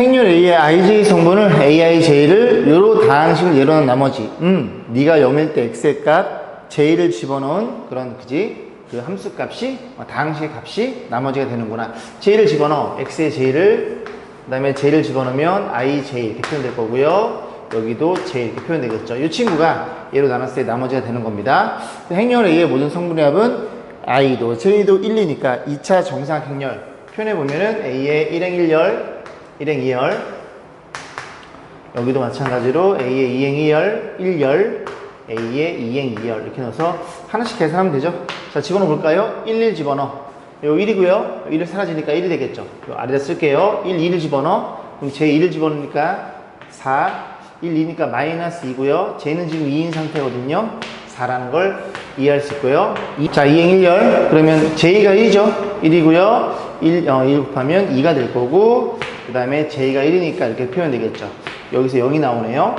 행렬 A의 IJ 성분을 AIJ를 요로 다항식을 예로 넣은 나머지 음 네가 0일 때 X의 값 J를 집어넣은 그런 그지? 그 함수 값이 어, 다항식의 값이 나머지가 되는구나. J를 집어넣어. X의 J를. 그 다음에 J를 집어넣으면 IJ 이렇게 표현될 거고요. 여기도 J 이렇게 표현되겠죠. 이 친구가 얘로 나눴을 때 나머지가 되는 겁니다. 행렬 A의 모든 성분의 합은 I도 J도 1이니까 2차 정상 행렬 표현해 보면은 A의 1행 1열 1행 2열 여기도 마찬가지로 A의 2행 2열 1열 A의 2행 2열 이렇게 넣어서 하나씩 계산하면 되죠 자 집어넣어 볼까요? 1, 1 집어넣어 요 1이고요 1이 사라지니까 1이 되겠죠 요 아래다 쓸게요 1, 2를 집어넣어 그럼 제 2를 집어넣으니까 4 1, 2니까 마이너스 2고요 쟤는 지금 2인 상태거든요 4라는 걸 이해할 수 있고요. 이- 자, 2행 1열. 그러면 J가 1이죠. 1이고요. 1, 어, 1 곱하면 2가 될 거고, 그 다음에 J가 1이니까 이렇게 표현되겠죠. 여기서 0이 나오네요.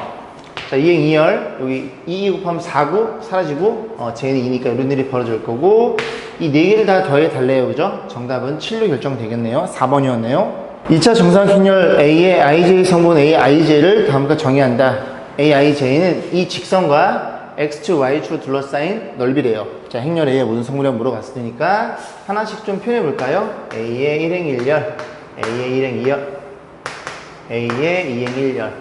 자, 2행 2열. 여기 2, 2 곱하면 4고, 사라지고, 어, J는 2니까 이런 일이 벌어질 거고, 이 4개를 다 더해 달래요. 그죠? 정답은 7로 결정되겠네요. 4번이었네요. 2차 정상 행렬 A의 IJ 성분 A, IJ를 다음과 정의한다. A, IJ는 이 직선과 X축, Y축 둘러싸인 넓이래요. 자, 행렬 A의 모든 성분이라고 물어봤으니까 하나씩 좀 표현해 볼까요? A의 1행 1열, A의 1행 2열, A의 2행 1열.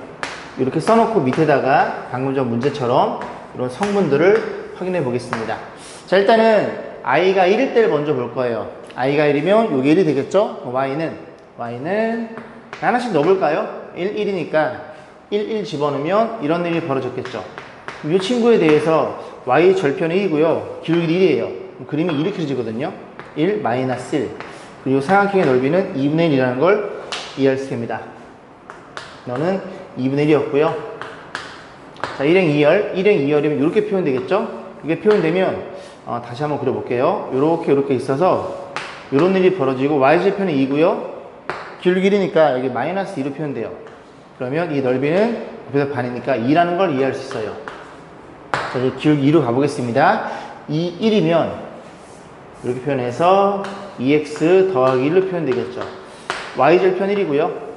이렇게 써놓고 밑에다가 방금 전 문제처럼 이런 성분들을 확인해 보겠습니다. 자, 일단은 I가 1일 때를 먼저 볼 거예요. I가 1이면 요게 1이 되겠죠? Y는, Y는 하나씩 넣어볼까요? 1, 1이니까 1, 1 집어넣으면 이런 일이 벌어졌겠죠. 이 친구에 대해서 y 절편 1이고요. 기울기 1이에요. 그림이 이렇게 그려지거든요. 1 마이너스 1. 그리고 삼각형의 넓이는 2분의 1이라는 걸 이해할 수 있습니다. 너는 2분의 1이었고요. 자, 1행 2열. 1행 2열이면 이렇게 표현되겠죠? 이게 표현되면 어, 다시 한번 그려볼게요. 이렇게 이렇게 있어서 이런 일이 벌어지고 y절편은 2고요. 기울기 1이니까 여기 마이너스 2로 표현돼요. 그러면 이 넓이는 곱해서 반이니까 2라는 걸 이해할 수 있어요. 자, 이제 기울기 2로 가보겠습니다. 2, 1이면 이렇게 표현해서 2x 더하기 1로 표현되겠죠. y절편 1이고요.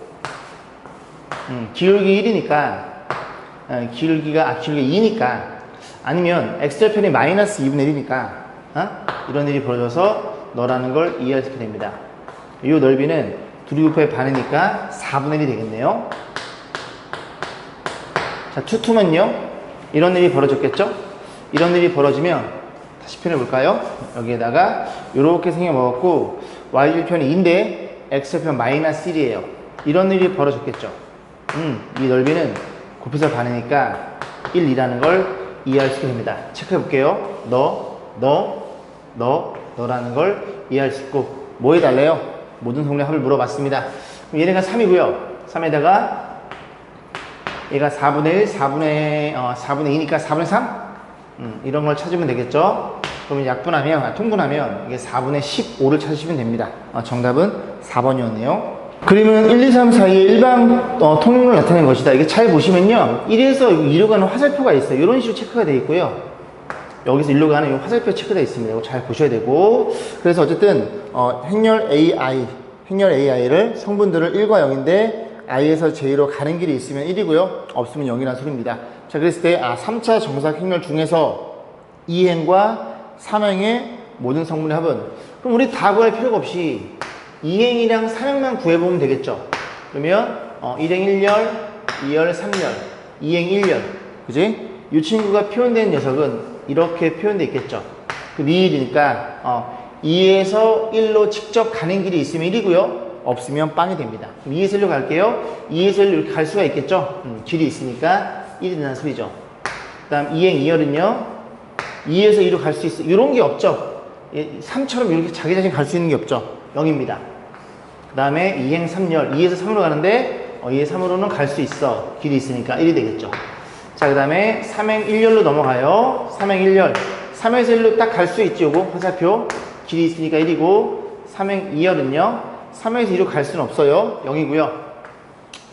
음, 기울기 1이니까 어, 기울기가 아 기울기 2니까 아니면 x절편이 마이너스 2분의 1이니까 어? 이런 일이 벌어져서 너라는 걸 이해할 수 있게 됩니다. 이 넓이는 곱해 반이니까 4분의 1이 되겠네요. 자, 투투면요. 이런 일이 벌어졌겠죠? 이런 일이 벌어지면 다시 표현해 볼까요? 여기에다가 이렇게 생겨 먹었고 y절편이 2인데 x절편 마이너스 1이에요. 이런 일이 벌어졌겠죠? 음, 이 넓이는 곱해서 반이니까 1, 2라는 걸 이해할 수 있게 됩니다. 체크해 볼게요. 너, 너, 너, 너라는 걸 이해할 수 있고 뭐 해달래요? 모든 성분의 합을 물어봤습니다. 그럼 얘네가 3이고요. 3에다가 얘가 4분의 1, 4분의, 어, 4분의 2니까 4분의 3? 음, 이런 걸 찾으면 되겠죠? 그러면 약분하면, 아, 통분하면 이게 4분의 15를 찾으시면 됩니다. 어, 정답은 4번이었네요. 그림은 1, 2, 3 사이에 일반 어, 통용을 나타낸 것이다. 이게 잘 보시면요. 1에서 2로 가는 화살표가 있어요. 이런 식으로 체크가 되어 있고요. 여기서 1로 가는 이 화살표 체크되어 있습니다. 이거 잘 보셔야 되고. 그래서 어쨌든, 어, 행렬 AI, 행렬 AI를 성분들을 1과 0인데, I에서 J로 가는 길이 있으면 1이고요. 없으면 0이라는 소리입니다. 자, 그랬을 때, 아, 3차 정사 행렬 중에서 2행과 3행의 모든 성분의 합은, 그럼 우리 다 구할 필요가 없이 2행이랑 3행만 구해보면 되겠죠. 그러면, 어, 1행 1열, 2열 3열, 2행 1열. 그지? 이 친구가 표현된 녀석은 이렇게 표현되어 있겠죠. 그 니일이니까, 어, 2에서 1로 직접 가는 길이 있으면 1이고요. 없으면 빵이 됩니다. 그럼 2에서 1로 갈게요. 2에서 1로 이렇게 갈 수가 있겠죠? 음, 길이 있으니까 1이 된다는 소리죠. 그 다음 2행 2열은요. 2에서 2로 갈 수 있어. 이런 게 없죠. 3처럼 이렇게 자기 자신 갈 수 있는 게 없죠. 0입니다. 그 다음에 2행 3열. 2에서 3으로 가는데 어, 2에 3으로는 갈 수 있어. 길이 있으니까 1이 되겠죠. 자, 그 다음에 3행 1열로 넘어가요. 3행 1열. 3에서 1로 딱 갈 수 있지, 요거. 화살표. 길이 있으니까 1이고. 3행 2열은요. 3에서 2로 갈 수는 없어요. 0이고요.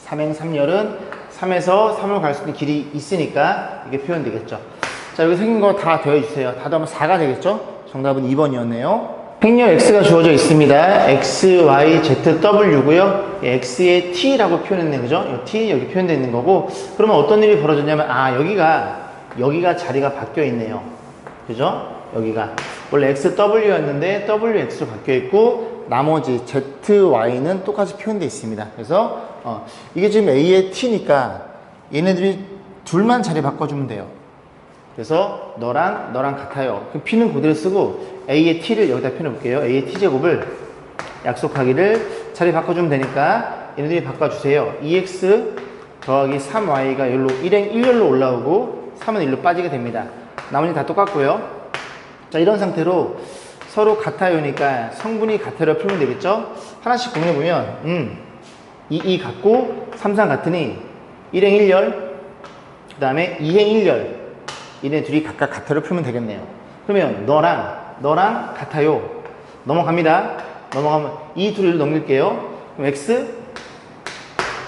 3행 3열은 3에서 3으로 갈 수 있는 길이 있으니까 이게 표현되겠죠. 자, 여기 생긴 거 다 더해주세요. 다 더하면 4가 되겠죠? 정답은 2번이었네요. 행렬 x가 주어져 있습니다. x, y, z, w고요. x의 t라고 표현했네, 그죠? 이 t 여기 표현되어 있는 거고. 그러면 어떤 일이 벌어졌냐면, 아 여기가 여기가 자리가 바뀌어 있네요. 그죠? 여기가 원래 x, w였는데 w, x로 바뀌어 있고 나머지 z, y는 똑같이 표현되어 있습니다. 그래서 어, 이게 지금 a의 t니까 얘네들이 둘만 자리 바꿔주면 돼요. 그래서 너랑 너랑 같아요. 그 p는 그대로 쓰고 a의 t를 여기다 볼게요. a의 t 제곱을 약속하기를 자리 바꿔주면 되니까 얘네들이 바꿔주세요. 2x 더하기 3y가 여기로 1행 1열로 올라오고 3은 1로 빠지게 됩니다. 나머지 다 똑같고요. 자 이런 상태로 서로 같아요니까 성분이 같아요 풀면 되겠죠? 하나씩 고민해 보면 음, 2, 2 같고 3, 3 같으니 1행 1열 그 다음에 2행 1열 얘네 둘이 각각 같아요 풀면 되겠네요. 그러면 너랑 너랑 같아요. 넘어갑니다. 넘어가면 이 둘을 넘길게요. 그럼 x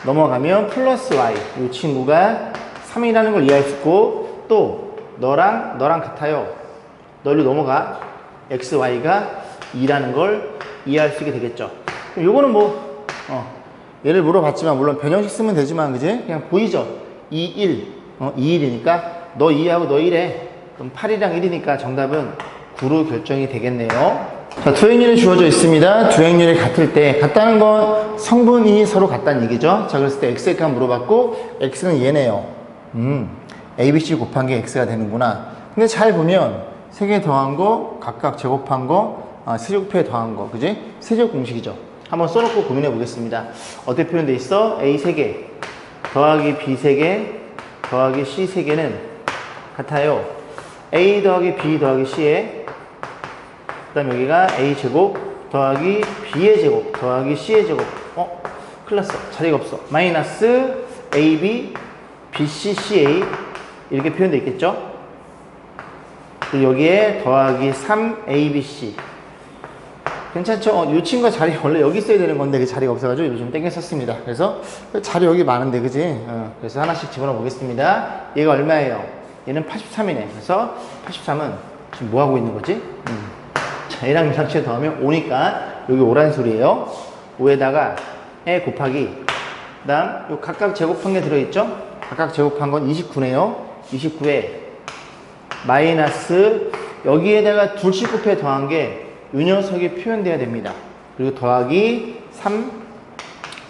넘어가면 플러스 y 이 친구가 3이라는 걸 이해할 수 있고 또 너랑 너랑 같아요. 너를 넘어가 x, y가 2라는 걸 이해할 수 있게 되겠죠. 그럼 요거는 뭐 어, 얘를 물어봤지만 물론 변형식 쓰면 되지만 그지? 그냥 보이죠? 2, 1, 어, 2, 1이니까 너 2하고 너 1해. 그럼 8이랑 1이니까 정답은 9로 결정이 되겠네요. 자, 투행률이 주어져 있습니다. 투행률이 같을 때 같다는 건 성분이 서로 같다는 얘기죠. 자, 그랬을 때 x의 값 물어봤고 x는 얘네요. 음, abc 곱한 게 x가 되는구나. 근데 잘 보면 세 개 더한 거, 각각 제곱한 거, 아, 세제곱에 더한 거, 그지? 세제곱 공식이죠. 한번 써놓고 고민해 보겠습니다. 어떻게 표현돼 있어? a 세 개, 더하기 b 세 개, 더하기 c 세 개는 같아요. a 더하기 b 더하기 c에 그 다음 여기가 a 제곱 더하기 b의 제곱 더하기 c의 제곱 어? 큰일 났어 자리가 없어 마이너스 ab bc ca 이렇게 표현되어 있겠죠 그리고 여기에 더하기 3 abc 괜찮죠? 어, 이 친구가 자리 원래 여기 있어야 되는 건데 그 자리가 없어가지고 요즘 땡겨 썼습니다 그래서 자리 여기 많은데 그지? 어, 그래서 하나씩 집어넣어 보겠습니다 얘가 얼마예요? 얘는 83이네 그래서 83은 지금 뭐 하고 있는 거지? 음. 자, 얘랑 유상치에 더하면 5니까 여기 오란 소리예요. 5에다가 에 곱하기 그 다음 요 각각 제곱한 게 들어있죠? 각각 제곱한 건 29네요. 29에 마이너스 여기에다가 둘씩 곱해 더한 게요 녀석이 표현돼야 됩니다. 그리고 더하기 3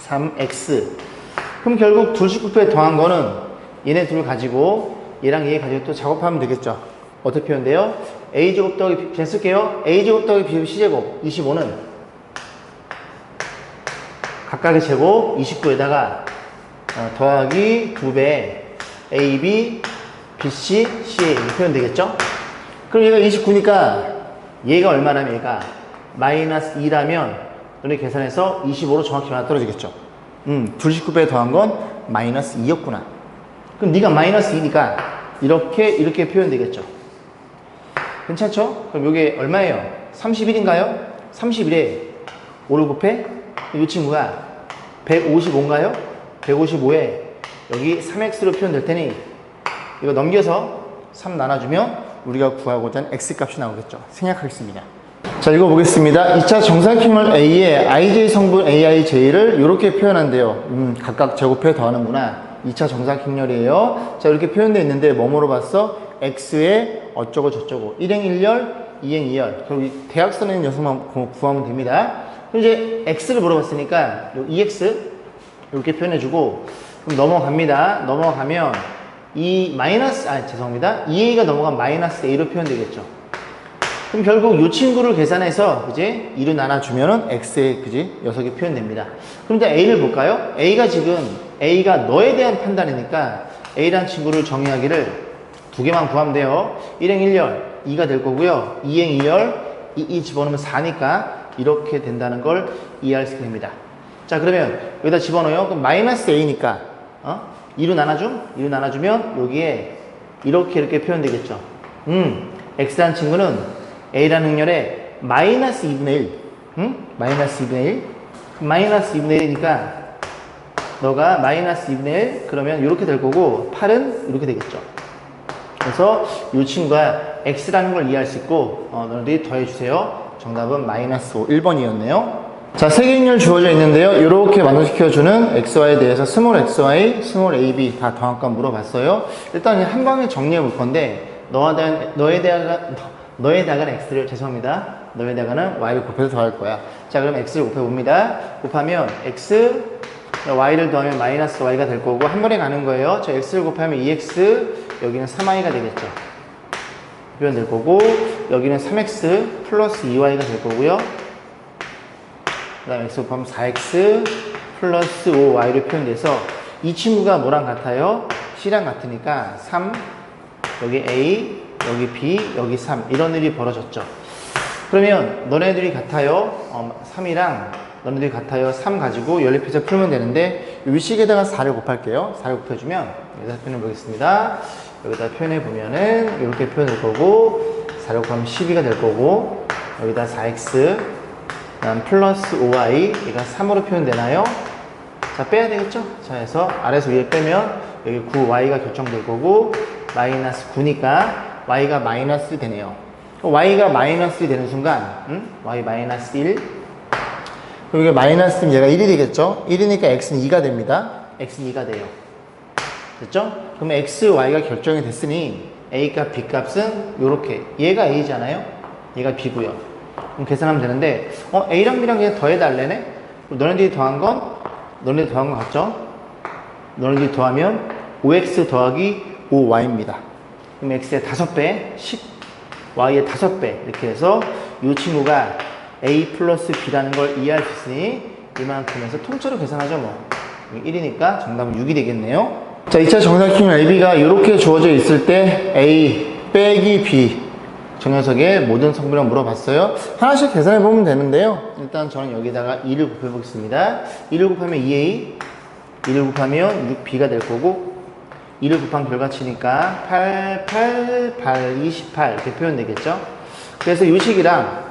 3x 그럼 결국 둘씩 곱해 더한 거는 얘네 둘 가지고 얘랑 얘 가지고 또 작업하면 되겠죠. 어떻게 표현돼요? A제곱 더하기 b, 쓸게요. a제곱 더하기 b c제곱 25는 각각의 제곱 29에다가 어, 더하기 2배 ab, bc, ca 이렇게 표현되겠죠? 그럼 얘가 29니까 얘가 얼마라면 얘가 마이너스 2라면 너네 계산해서 25로 정확히 맞아떨어지겠죠? 음, 29배 더한 건 마이너스 2였구나. 그럼 네가 마이너스 2니까 이렇게 이렇게 표현되겠죠? 괜찮죠? 그럼 이게 얼마예요? 31인가요? 31에 5를 곱해? 이 친구가 155인가요? 155에 여기 3x로 표현될 테니 이거 넘겨서 3 나눠주면 우리가 구하고자 하는 x값이 나오겠죠. 생략하겠습니다. 자, 읽어보겠습니다. 2차 정사각형을 A에 IJ 성분 AIJ를 이렇게 표현한대요. 음, 각각 제곱해 더하는구나. 2차 정사각형렬이에요. 자, 이렇게 표현되어 있는데 뭐 물어봤어? X에 어쩌고 저쩌고. 1행 1열, 2행 2열. 그리고 이 대학선에 있는 녀석만 구- 구하면 됩니다. 이제 X를 물어봤으니까 요 EX 이렇게 표현해주고 그럼 넘어갑니다. 넘어가면 이 마이너스 아 죄송합니다. 2A가 넘어간 마이너스 A로 표현되겠죠. 그럼 결국 이 친구를 계산해서 그지 2로 나눠주면은 X의 그지 녀석이 표현됩니다. 그럼 이제 A를 볼까요? A가 지금 A가 너에 대한 판단이니까 A란 친구를 정의하기를 두 개만 구하면 돼요. 1행 1열 2가 될 거고요. 2행 2열 2, 2 집어넣으면 4니까 이렇게 된다는 걸 이해할 수 있게 됩니다. 자 그러면 여기다 집어넣어요. 그럼 마이너스 A니까 어? 2로 나눠줌? 2로 나눠주면 여기에 이렇게 이렇게 표현되겠죠. 음, X라는 친구는 A라는 행렬에 마이너스 2분의 1 응? 마이너스 2분의 1 마이너스 2분의 1이니까 너가 마이너스 2분의 1 그러면 이렇게 될 거고 8은 이렇게 되겠죠. 그래서 이 친구가 x라는 걸 이해할 수 있고 어, 너희들이 더해주세요. 정답은 마이너스 5, 1번이었네요. 자, 세개인율 주어져 있는데요. 이렇게 만족시켜주는 xy에 대해서 스몰 xy, 스몰 ab 다 정확한 물어봤어요. 일단 한 방에 정리해 볼 건데, 너에 대한, 너에다가, 너, 너에다가는 x를, 죄송합니다. 너에다가는 y를 곱해서 더할 거야. 자, 그럼 x를 곱해 봅니다. 곱하면 x, y를 더하면 마이너스 y가 될 거고, 한 번에 가는 거예요. 저 x를 곱하면 2x, 여기는 3y가 되겠죠. 표현될 거고, 여기는 3x 플러스 2y가 될 거고요. 그 다음에 x 곱하면 4x 플러스 5y로 표현돼서 이 친구가 뭐랑 같아요? c랑 같으니까 3, 여기 a, 여기 b, 여기 3 이런 일이 벌어졌죠. 그러면 너네들이 같아요. 어, 3이랑 너네들이 같아요. 3 가지고 연립해서 풀면 되는데 이 식에다가 4를 곱할게요. 4를 곱해주면 여기다 표현해 보겠습니다. 여기다 표현해 보면은 이렇게 표현될 거고 4를 곱하면 12가 될 거고 여기다 4x 그다음 플러스 5y 얘가 3으로 표현되나요? 자 빼야 되겠죠? 자 해서 아래에서 위에 빼면 여기 9y가 결정될 거고 마이너스 9니까 y가 마이너스 되네요. y가 마이너스 되는 순간 음? y 마이너스 1 그리고 이게 마이너스면 얘가 1이 되겠죠? 1이니까 x는 2가 됩니다. x는 2가 돼요. 됐죠? 그러면 x, y가 결정이 됐으니 a 값, b 값은 이렇게 얘가 a잖아요. 얘가 b고요. 그럼 계산하면 되는데 어 a랑 b랑 그냥 더해달래네? 그럼 너네들이 더한 건 너네들이 더한 건 같죠? 너네들이 더하면 5x 더하기 5y입니다. 그럼 x의 5배 10 y의 5배 이렇게 해서 이 친구가 a 플러스 b라는 걸 이해할 수 있으니 이만큼 해서 통째로 계산하죠 뭐 1이니까 정답은 6이 되겠네요 자 2차 정사각형 AB가 이렇게 주어져 있을 때 a 빼기 b. 정녀석의 모든 성분을 물어봤어요. 하나씩 계산해 보면 되는데요. 일단 저는 여기다가 2를 곱해 보겠습니다. 2를 곱하면 2a 2를 곱하면 6b가 될 거고 2를 곱한 결과치니까 8, 8, 8, 28 이렇게 표현되겠죠. 그래서 요 식이랑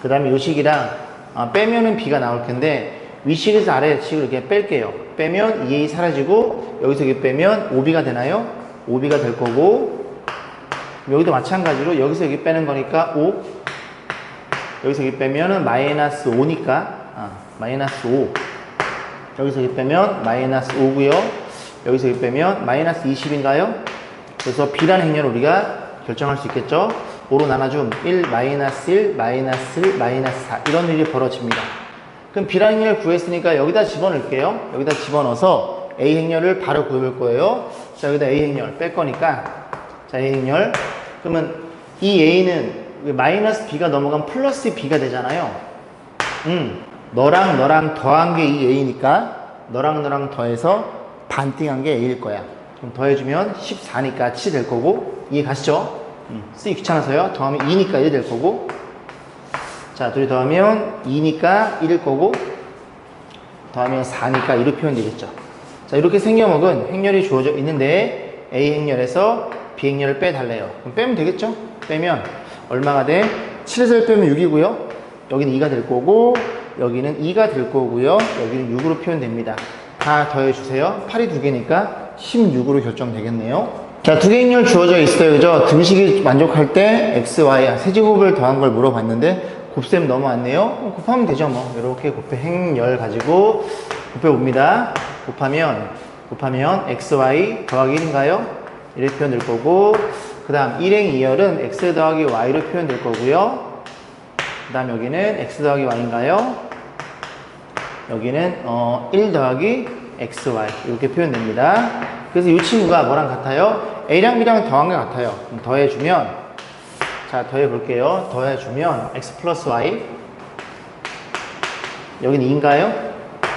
그 다음에 요 식이랑 아, 빼면은 b가 나올 텐데 위식에서 아래식을 이렇게 뺄게요. 빼면 2a 사라지고 여기서 여기 빼면 5b가 되나요? 5b가 될 거고 여기도 마찬가지로 여기서 여기 빼는 거니까 5 여기서 여기 빼면은 마이너스 5니까 아, 마이너스 5 여기서 여기 빼면 마이너스 5고요. 여기서 여기 빼면 마이너스 20인가요? 그래서 B라는 행렬을 우리가 결정할 수 있겠죠? 5로 나눠줌 1, 마이너스 1, 마이너스 1, 마이너스 4 이런 일이 벌어집니다. 그럼 행렬을 구했으니까 여기다 집어넣을게요. 여기다 집어넣어서 A 행렬을 바로 구해볼 거예요. 자 여기다 A 행렬 뺄 거니까 자 A 행렬 그러면 이 A는 마이너스 B가 넘어가면 플러스 B가 되잖아요. 음, 너랑 너랑 더한 게 이 A니까 너랑 너랑 더해서 반띵한 게 A일 거야. 그럼 더해주면 14니까 7이 될 거고 이해 가시죠? 음, 쓰기 귀찮아서요. 더하면 2니까 1이 될 거고 자 둘이 더하면 2니까 1일 거고 더하면 4니까 1로 표현되겠죠. 자 이렇게 생겨먹은 행렬이 주어져 있는데 A 행렬에서 B 행렬을 빼달래요. 그럼 빼면 되겠죠? 빼면 얼마가 돼? 7에서 1 빼면 6이고요. 여기는 2가 될 거고 여기는 2가 될 거고요. 여기는 6으로 표현됩니다. 다 더해주세요. 8이 두 개니까 16으로 결정되겠네요. 자, 두 개 행렬 주어져 있어요. 그죠? 등식이 만족할 때 x, y, 세제곱을 더한 걸 물어봤는데 곱셈 넘어왔네요. 어, 곱하면 되죠, 뭐. 이렇게 곱해 행렬 가지고 곱해봅니다. 곱하면, 곱하면 x, y 더하기 1인가요? 이렇게 표현될 거고, 그 다음 1행 2열은 x 더하기 y로 표현될 거고요. 그 다음 여기는 x 더하기 y인가요? 여기는 어, 1 더하기 xy 이렇게 표현됩니다. 그래서 이 친구가 뭐랑 같아요? a랑 b랑 더한 것 같아요. 더해주면 자 더해 볼게요. 더해 주면 x 플러스 y 여기는 2인가요?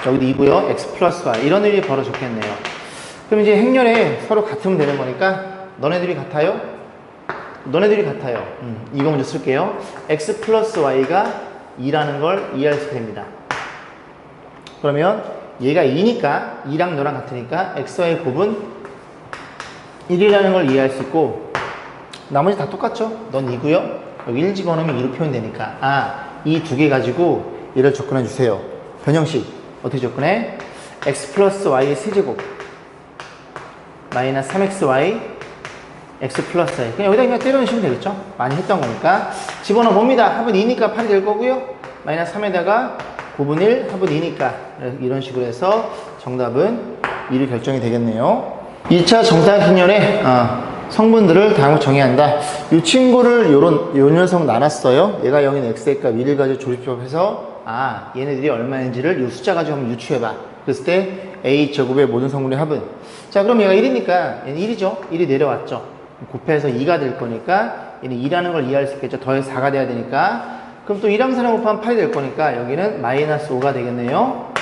여기도 2고요. x 플러스 y 이런 일이 벌어졌겠네요. 그럼 이제 행렬에 서로 같으면 되는 거니까 너네들이 같아요? 너네들이 같아요. 음, 이거 먼저 쓸게요. x 플러스 y가 2라는 걸 이해할 수 됩니다. 그러면 얘가 2니까 2랑 너랑 같으니까 x와의 곱은 1이라는 걸 이해할 수 있고 나머지 다 똑같죠? 넌 2고요. 여기 1 집어넣으면 2로 표현되니까 아, 이 두 개 가지고 얘를 접근해 주세요. 변형식 어떻게 접근해? x 플러스 y의 세제곱 마이너스 3xy x 플러스 y 그냥 여기다 그냥 때려넣으시면 되겠죠? 많이 했던 거니까 집어넣어 봅니다. 합은 2니까 8이 될 거고요. 마이너스 3에다가 9분 1, 합은 2니까 이런 식으로 해서 정답은 2로 결정이 되겠네요. 2차 정사각형열의 어, 성분들을 다음으로 정의해야 한다. 이 친구를 요런 요 녀석 나눴어요. 얘가 0인 x의 값 1을 가지고 조립조합해서 아 얘네들이 얼마인지를 이 숫자 가지고 한번 유추해봐. 그랬을 때 a 제곱의 모든 성분의 합은 자 그럼 얘가 1이니까 얘는 1이죠. 1이 내려왔죠. 곱해서 2가 될 거니까 얘는 2라는 걸 이해할 수 있겠죠. 더해서 4가 돼야 되니까 그럼 또 2랑 4랑 곱하면 8이 될 거니까 여기는 마이너스 5가 되겠네요.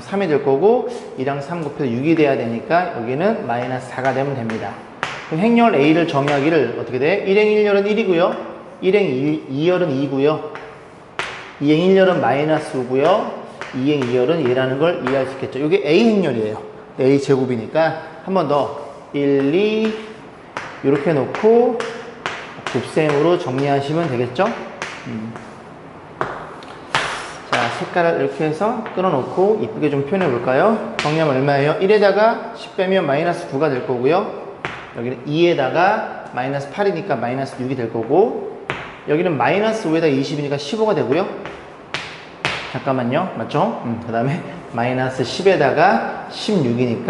3이 될 거고 2랑 3 곱해서 6이 돼야 되니까 여기는 마이너스 4가 되면 됩니다. 그럼 행렬 A를 정의하기를 어떻게 돼? 1행 1열은 1이고요. 1행 2 열은 2고요. 2행 1열은 마이너스 5고요. 2행 2열은 얘라는 걸 이해할 수 있겠죠. 이게 A 행렬이에요. A 제곱이니까 한 번 더 1, 2 이렇게 놓고 곱셈으로 정리하시면 되겠죠. 음. 자, 색깔을 이렇게 해서 끊어놓고 이쁘게 좀 표현해 볼까요? 정리하면 얼마예요? 1에다가 10 빼면 마이너스 9가 될 거고요. 여기는 2에다가 마이너스 8이니까 마이너스 6이 될 거고 여기는 마이너스 5에다가 20이니까 15가 되고요. 잠깐만요. 맞죠? 음, 그 다음에 마이너스 10에다가 16이니까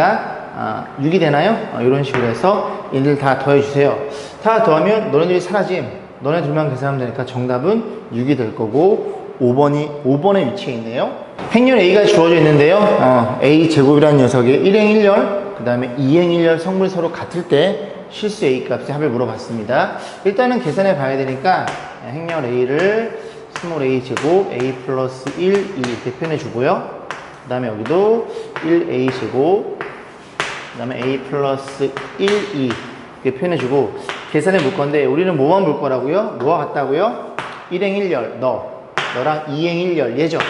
아, 6이 되나요? 어, 이런 식으로 해서 얘들 다 더해주세요. 다 더하면 너네들이 사라짐. 너네 둘만 계산하면 되니까 정답은 6이 될 거고 5번이 5번에 위치해 있네요. 행렬 A가 주어져 있는데요. 어, A 제곱이라는 녀석의 1행 1열, 그 다음에 2행 1열 성분이 서로 같을 때 실수 A 값의 합을 물어봤습니다. 일단은 계산해 봐야 되니까 행렬 A를 스몰 A 제곱 A 플러스 1, 2 이렇게 표현해 주고요. 그 다음에 여기도 1A 제곱, 그 다음에 A 플러스 1, 2 이렇게 표현해 주고 계산해 볼 건데 우리는 뭐만 볼 거라고요? 뭐와 같다고요? 1행 1열 너 너랑 2행 1열 얘죠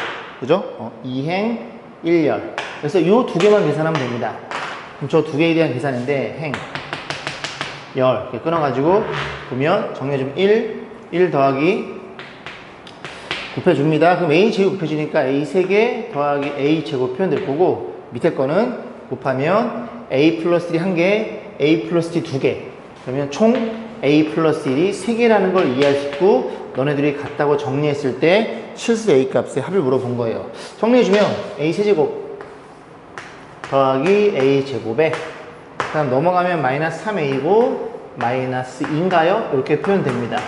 그죠? 어, 2행 1열 그래서 이 두 개만 계산하면 됩니다 그럼 저 두 개에 대한 계산인데 행, 열 이렇게 끊어가지고 보면 정리해주면 1, 1 더하기 곱해줍니다 그럼 A 제곱 곱해주니까 A 3개 더하기 A 제곱 표현 될 거고 밑에 거는 곱하면 A 플러스 1이 1개 A 플러스 2 2개 그러면 총 A 플러스 1이 3개라는 걸 이해할 수 있고 너네들이 같다고 정리했을 때 실수 A 값의 합을 물어본 거예요. 정리해주면 A 세제곱 더하기 A 제곱에 그다음 넘어가면 마이너스 3A고 마이너스 2인가요? 이렇게 표현됩니다.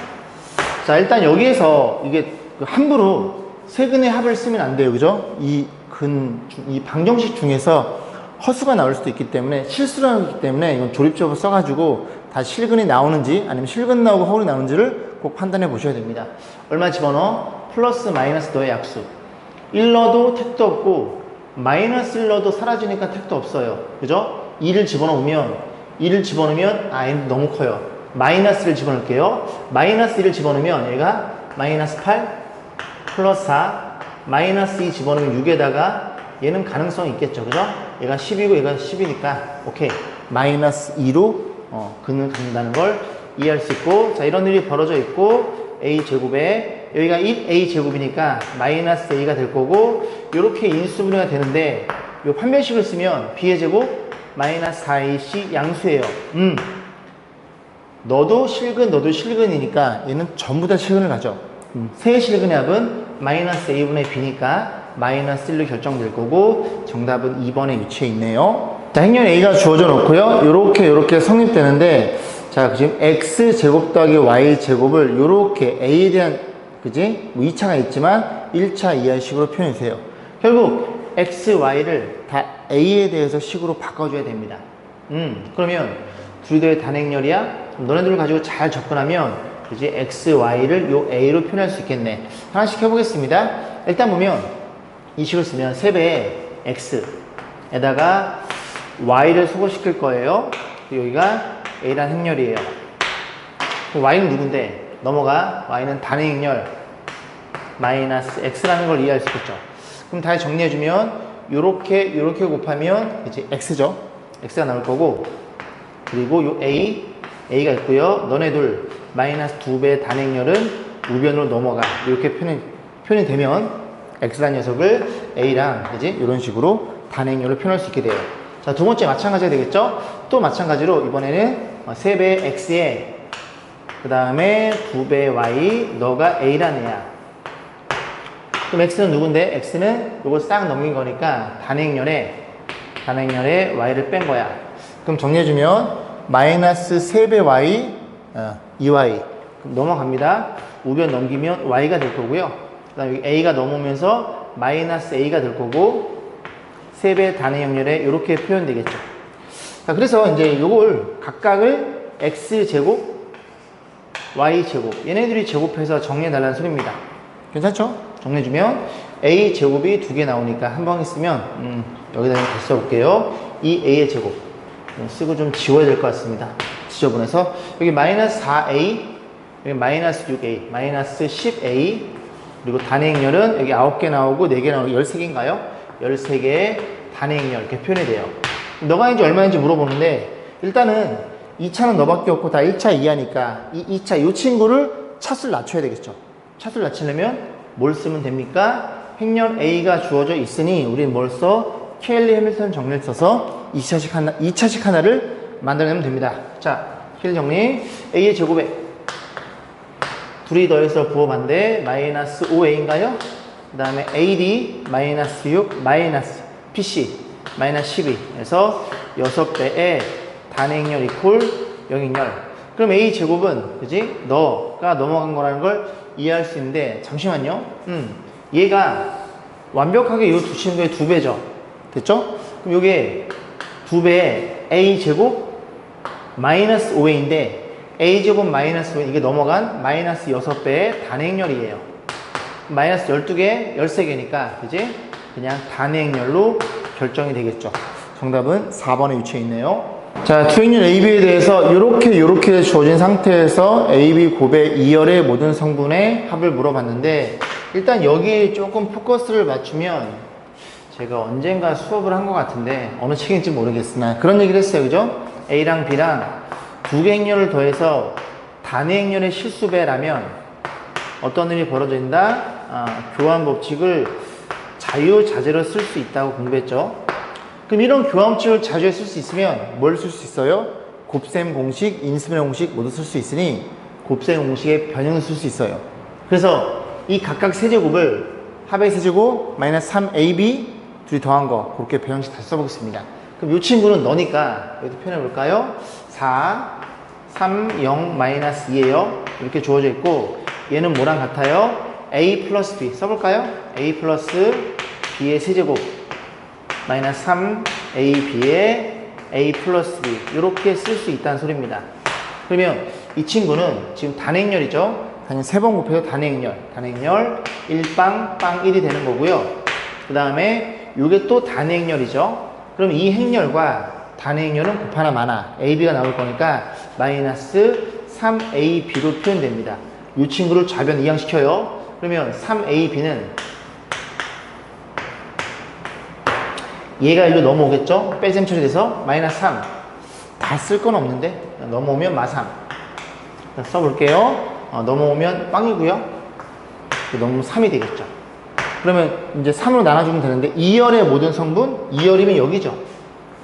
자 일단 여기에서 이게 그 함부로 세근의 합을 쓰면 안 돼요. 그죠? 이 근, 이 방정식 중에서 허수가 나올 수도 있기 때문에 실수를 하기 때문에 이건 조립적으로 써가지고 다 실근이 나오는지 아니면 실근 나오고 허울이 나오는지를 꼭 판단해 보셔야 됩니다. 얼마 집어넣어? 플러스 마이너스 너의 약수. 1 넣어도 택도 없고 마이너스 1 넣어도 사라지니까 택도 없어요. 그죠? 2를 집어넣으면 2를 집어넣으면 아 너무 커요. 마이너스를 집어넣을게요. 마이너스 1을 집어넣으면 얘가 마이너스 8 플러스 4 마이너스 2 집어넣으면 6에다가 얘는 가능성이 있겠죠. 그죠? 얘가 10이고 얘가 10이니까 오케이. 마이너스 2로 어, 근을 갖는다는 걸 이해할 수 있고 자 이런 일이 벌어져 있고 a 제곱에 여기가 1a 제곱이니까 마이너스 a가 될 거고 이렇게 인수분해가 되는데 이 판별식을 쓰면 b의 제곱 마이너스 4ac 양수예요. 음. 너도 실근 너도 실근이니까 얘는 전부 다 실근을 가져. 음. 세 실근의 합은 마이너스 a분의 b니까 마이너스 1로 결정될 거고 정답은 2번에 위치해 있네요. 자, 행렬 a가 주어져 놓고요. 이렇게 이렇게 성립되는데 자, 지금 x 제곱 더하기 y 제곱을 이렇게 a에 대한 그지? 뭐 2차가 있지만 1차 이하 식으로 표현해 주세요. 결국 x, y를 다 a에 대해서 식으로 바꿔줘야 됩니다. 음, 그러면 둘이 더의 단행렬이야? 너네들을 가지고 잘 접근하면 그지? x, y를 요 a로 표현할 수 있겠네. 하나씩 해보겠습니다. 일단 보면 이 식을 쓰면 3배의 x에다가 y를 소거시킬 거예요. 여기가 a란 행렬이에요. y는 누군데? 넘어가 y는 단의 행렬 마이너스 x라는 걸 이해할 수 있겠죠. 그럼 다시 정리해주면 요렇게 요렇게 곱하면 이제 x죠. x가 나올 거고 그리고 요 a a가 있고요. 너네 둘 마이너스 2배 단행렬은 우변으로 넘어가 이렇게 표현이, 표현이 되면 x라는 녀석을 a랑 이제 이런 식으로 단행렬을 표현할 수 있게 돼요. 자, 두 번째 마찬가지가 되겠죠? 또 마찬가지로 이번에는 3배 x에 그 다음에 2배 y, 너가 a란 애야. 그럼 x는 누군데? x는 요거 싹 넘긴 거니까 단행열에 단행열에 y를 뺀 거야. 그럼 정리해주면 마이너스 3배 y, 어, 2y. 그럼 넘어갑니다. 우변 넘기면 y가 될 거고요. 그 다음에 a가 넘으면서 마이너스 a가 될 거고 3배 단행열에 이렇게 표현되겠죠. 자, 그래서 이제 요걸 각각을 x 제곱, y 제곱 얘네들이 제곱해서 정리해달라는 소리입니다. 괜찮죠? 정리해주면 a 제곱이 두 개 나오니까 한 번 있으면 음, 여기다 좀 다시 써볼게요. 이 a의 제곱 음, 쓰고 좀 지워야 될 것 같습니다. 지저분해서 여기 마이너스 4a 여기 마이너스 6a 마이너스 10a 그리고 단행열은 여기 9개 나오고 4개 나오고 13개인가요? 13개의 단행열 이렇게 표현이 돼요. 너가 인지 얼마인지 물어보는데 일단은 2차는 너밖에 없고 다 1차 이하니까 이 2차 이 친구를 차수를 낮춰야 되겠죠. 차수를 낮추려면 뭘 쓰면 됩니까? 행렬 A가 주어져 있으니 우리는 뭘 써? 케일리 해밀턴 정리를 써서 2차식 하나, 2차식 하나를 만들어내면 됩니다. 자, 케일리 정리. A의 제곱에 둘이 더해서 부호반대 마이너스 5A인가요? 그 다음에 AD 마이너스 6 마이너스 PC 마이너스 12 그래서 6배의 단행열 이콜 영행열 그럼 A 제곱은 그지 너가 넘어간 거라는 걸 이해할 수 있는데 잠시만요 음 얘가 완벽하게 이 두 친구의 두 배죠 됐죠? 그럼 요게 두 배의 A 제곱 마이너스 5A인데 A제곱 마이너스 5 이게 넘어간 마이너스 6배의 단행열이에요 마이너스 12개, 13개니까, 그지? 그냥 단행열로 결정이 되겠죠. 정답은 4번에 위치해 있네요. 자, 투행률 AB에 대해서 이렇게 이렇게 주어진 상태에서 AB 곱의 2열의 모든 성분의 합을 물어봤는데 일단 여기 조금 포커스를 맞추면 제가 언젠가 수업을 한 것 같은데 어느 책인지 모르겠으나 그런 얘기를 했어요. 그죠? A랑 B랑 두 개 행렬을 더해서 단행열의 실수배라면 어떤 일이 벌어진다? 아, 교환 법칙을 자유자재로 쓸 수 있다고 공부했죠. 그럼 이런 교환 법칙을 자주에 쓸수 있으면 뭘 쓸 수 있어요? 곱셈 공식, 인수분해 공식 모두 쓸 수 있으니 곱셈 공식의 변형을 쓸 수 있어요. 그래서 이 각각 세제곱을 합의 세제곱 마이너스 3ab 둘이 더한 거 그렇게 변형식 다시 써보겠습니다. 그럼 이 친구는 너니까 여기 표현해 볼까요? 4, 3, 0 마이너스 2예요. 이렇게 주어져 있고 얘는 뭐랑 같아요? a 플러스 b 써볼까요? a 플러스 b의 세제곱 마이너스 3 a 플러스 b 이렇게 쓸 수 있다는 소리입니다. 그러면 이 친구는 지금 단행열이죠? 단행 3번 곱해서 단행열 단행열 1빵 빵 1이 되는 거고요. 그 다음에 이게 또 단행열이죠? 그럼 이 행열과 단행열은 곱 하나 많아 ab가 나올 거니까 마이너스 3ab로 표현됩니다. 이 친구를 좌변 이항시켜요. 그러면 3ab는 얘가 일로 넘어오겠죠? 빼셈 처리돼서 마이너스 3. 다 쓸 건 없는데 넘어오면 마삼. 써볼게요. 어, 넘어오면 빵이고요. 넘으면 3이 되겠죠. 그러면 이제 3으로 나눠주면 되는데 2열의 모든 성분? 2열이면 여기죠.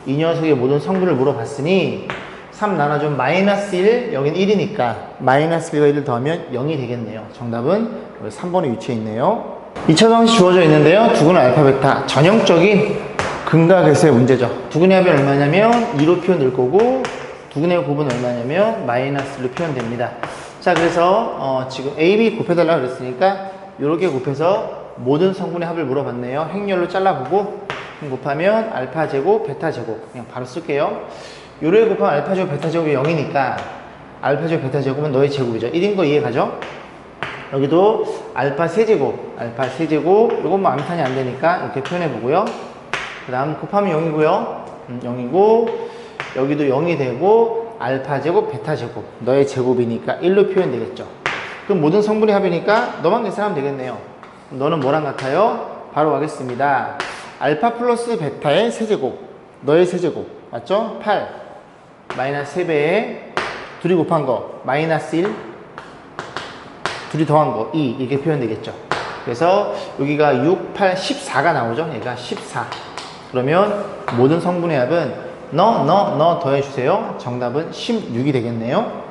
이 녀석의 모든 성분을 물어봤으니 3 나눠주면 마이너스 1, 여긴 1이니까 마이너스 1과 1을 더하면 0이 되겠네요. 정답은 여기 3번에 위치해 있네요. 2차 방식 주어져 있는데요. 두근의 알파 베타 전형적인 근각에서의 문제죠. 두근의 합이 얼마냐면 2로 표현될 거고 두근의 곱은 얼마냐면 마이너스 1로 표현됩니다. 자 그래서 어, 지금 AB 곱해달라고 그랬으니까 이렇게 곱해서 모든 성분의 합을 물어봤네요. 행렬로 잘라보고 곱하면 알파 제곱, 베타 제곱 그냥 바로 쓸게요. 요래 곱하면 알파 제곱, 베타 제곱이 0이니까 알파 제곱, 베타 제곱은 너의 제곱이죠. 1인 거 이해 가죠? 여기도 알파 세제곱, 알파 세제곱 요건 뭐 암산이 안 되니까 이렇게 표현해 보고요. 그 다음 곱하면 0이고요. 음, 0이고 여기도 0이 되고 알파 제곱, 베타 제곱 너의 제곱이니까 1로 표현되겠죠. 그럼 모든 성분의 합이니까 너만 계산하면 되겠네요. 너는 뭐랑 같아요? 바로 가겠습니다. 알파 플러스 베타의 세제곱 너의 세제곱 맞죠? 8 마이너스 3배에 둘이 곱한 거 마이너스 1 둘이 더한 거 2 이렇게 표현되겠죠. 그래서 여기가 6, 8, 14가 나오죠. 얘가 14 그러면 모든 성분의 합은 너, 너, 너 더해주세요. 정답은 16이 되겠네요.